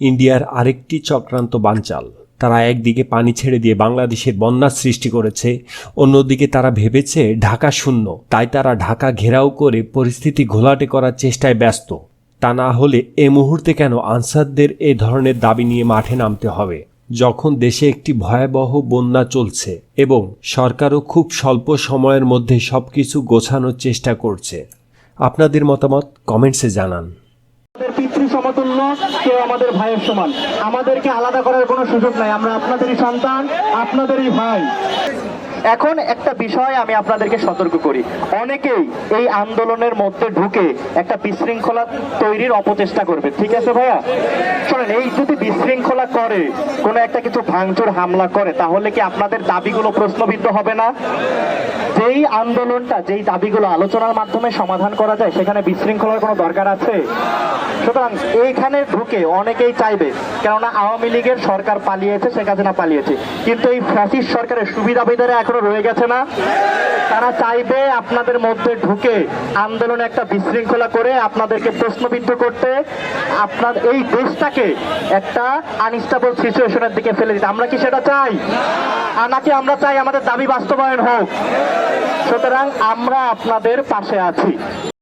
ইন্ডিয়ার আরেকটি চক্রান্ত বানচাল। তারা একদিকে পানি ছেড়ে দিয়ে বাংলাদেশের বন্যার সৃষ্টি করেছে, অন্যদিকে তারা ভেবেছে ঢাকা শূন্য। তাই তারা ঢাকা ঘেরাও করে পরিস্থিতি ঘোলাটে করার চেষ্টায় ব্যস্ত। তা না হলে এ মুহূর্তে কেন আনসারদের এ ধরনের দাবি নিয়ে মাঠে নামতে হবে? যখন দেশে একটি ভয়াবহ বন্যা চলছে এবং সরকারও খুব স্বল্প সময়ের মধ্যে সবকিছু গোছানোর চেষ্টা করছে। আপনাদের মতামত কমেন্টসে জানান। আমাদের পিতৃ সমতুল্য, কেউ আমাদের ভাইয়ের সমান। আমাদেরকে আলাদা করার কোনো সুযোগ নাই। আমরা আপনাদেরই সন্তান, আপনাদেরই ভাই। এখন একটা বিষয় আমি আপনাদেরকে সতর্ক করি। অনেকেই এই আন্দোলনের মধ্যে ঢুকে একটা বিশৃঙ্খলা তৈরির অপচেষ্টা করবে। ঠিক আছে ভাইয়া? শোনেন, এই যদি বিশৃঙ্খলা করে, কোনো একটা কিছু ভাঙচুর, হামলা করে, তাহলে কি আপনাদের দাবিগুলো প্রশ্নবিদ্ধ হবে না? যেই আন্দোলনটা, যেই দাবিগুলো আলোচনার মাধ্যমে সমাধান করা যায়, সেখানে বিশৃঙ্খলার কোনো দরকার আছে? সুতরাং এইখানে ঢুকে অনেকেই চাইবে, কেননা আওয়ামী লীগের সরকার পালিয়েছে, শেখ হাসিনা পালিয়েছে। কিন্তু এই ফ্যাসিস্ট সরকারের সুবিধা সুবিধাবিধারে এখনও রয়ে গেছে না? তারা চাইবে আপনাদের মধ্যে ঢুকে আন্দোলনে একটা বিশৃঙ্খলা করে আপনাদেরকে প্রশ্নবিদ্ধ করতে। আপনার এই দেশটাকে একটা আনস্টাবল সিচুয়েশনের দিকে ফেলে দিতে। আমরা কি সেটা চাই? আর নাকি আমরা চাই আমাদের দাবি বাস্তবায়ন হোক? সুতরাং আমরা আপনাদের পাশে আছি।